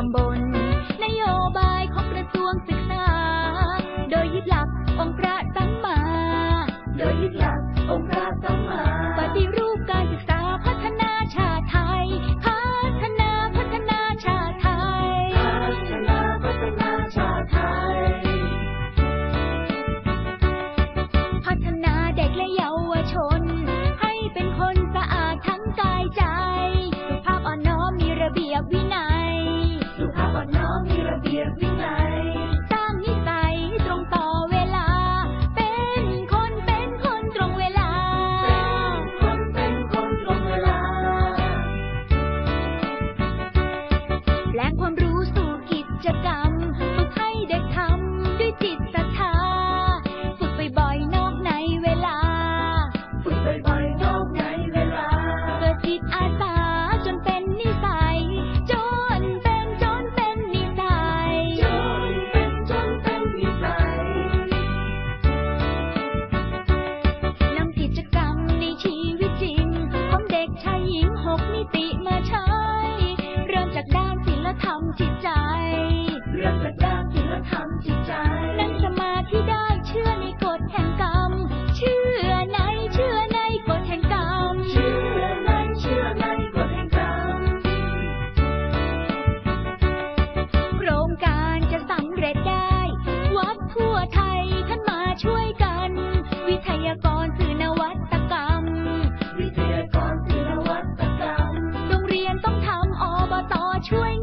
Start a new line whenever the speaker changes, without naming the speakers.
ตำบล นโยบายของกระทรวงศึกษา โดยยึดหลักองค์พระสัมมา
โดยยึดหลักองค์พระ la. ช่วย